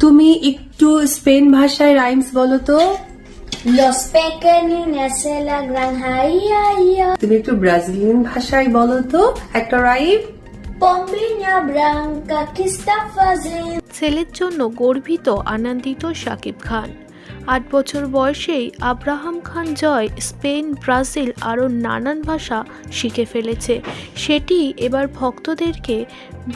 তুমি একটু স্পেন ভাষায় রাইমস বলো তো Los pequeñines se la granja, ia, ia. তুমি একটু ব্রাজিলিয়ান ভাষায় বলো তো একটা rhyme Pombinha branca que está fazendo. ছেলের জন্য গর্বিত আনন্দিত শাকিব খান আট বছর বয়সেই Abraham Khan Joy Spain Brazil আরও নানান ভাষা শিখে ফেলেছে সেটি এবার ভক্তদেরকে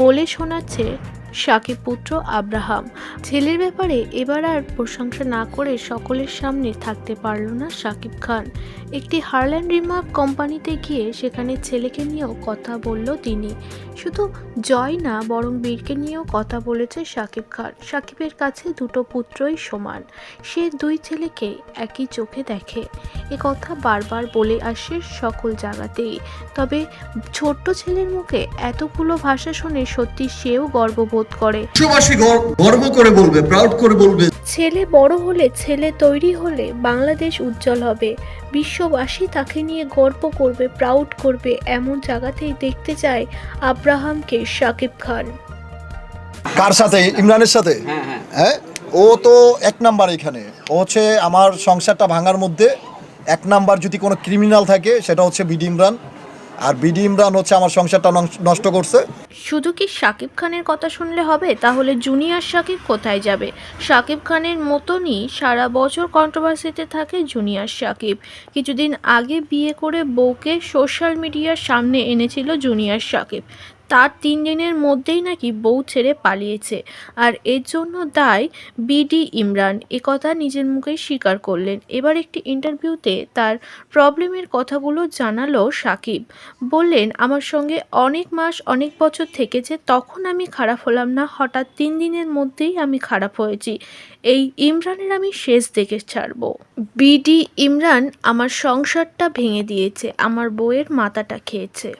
বলে শোনাচ্ছে শাকিব পুত্র আব্রাহাম। ছেলের ব্যাপারে এবার আর প্রশংসা না করে সকলের সামনে থাকতে পারল না শাকিব খান। একটি হারল্যান্ড রিমার্ক কোম্পানিতে গিয়ে সেখানে ছেলেকে নিয়েও কথা বলল তিনি। শুধু জয় না, বরং বীরকে নিয়েও কথা বলেছে শাকিব খান। শাকিবের কাছে দুটো পুত্রই সমান। সে দুই ছেলেকে একই চোখে দেখে। এ কথা বারবার বলে আসে সকল জায়গাতেই। তবে ছোট্ট ছেলের মুখে এতগুলো ভাষা শুনে সত্যি সেও গর্ববোধ করে। বিশ্ববাসী গর্ব করে বলবে প্রাউড করে বলবে। ছেলে বড় হলে ছেলে তৈরি হলে বাংলাদেশ উজ্জ্বল হবে। বিশ্ববাসী তাকে নিয়ে গর্ব করবে প্রাউড করবে এমন জায়গাতেই দেখতে চায় আব্রাহামকে শাকিব খান। কার সাথে? ইমরানের সাথে? হ্যাঁ ও তো এক নাম্বার এখানে। ও হচ্ছে আমার সংসারটা ভাঙার মধ্যে এক নাম্বার যদি কোনো ক্রিমিনাল থাকে সেটা হচ্ছে বিডি ইমরান। আর বিডি ইমরান হচ্ছে আমার সংসারটা নষ্ট করছে। শুধু কি সাকিব খানের কথা শুনলে হবে? তাহলে জুনিয়র সাকিব কোথায় যাবে? শাকিব খানের মতনই সারা বছর কন্ট্রোভার্সিতে থাকে জুনিয়র সাকিব কিছুদিন আগে বিয়ে করে বউকে সোশ্যাল মিডিয়ার সামনে এনেছিল জুনিয়র শাকিব। তার তিন দিনের মধ্যেই নাকি বউ ছেড়ে পালিয়েছে। আর এর জন্য দায় বিডি ইমরান। একথা নিজের মুখেই স্বীকার করলেন। এবার একটি ইন্টারভিউতে তার প্রবলেমের কথাগুলো জানালো সাকিব। বললেন, আমার সঙ্গে অনেক মাস, অনেক বছর থেকেছে, তখন আমি খারাপ হলাম না। হঠাৎ তিন দিনের মধ্যেই আমি খারাপ হয়েছি। এই ইমরানের আমি শেষ দেখে ছাড়বো। বিডি ইমরান, আমার সংসারটা ভেঙে দিয়েছে। আমার বউয়ের মাথাটা খেয়েছে।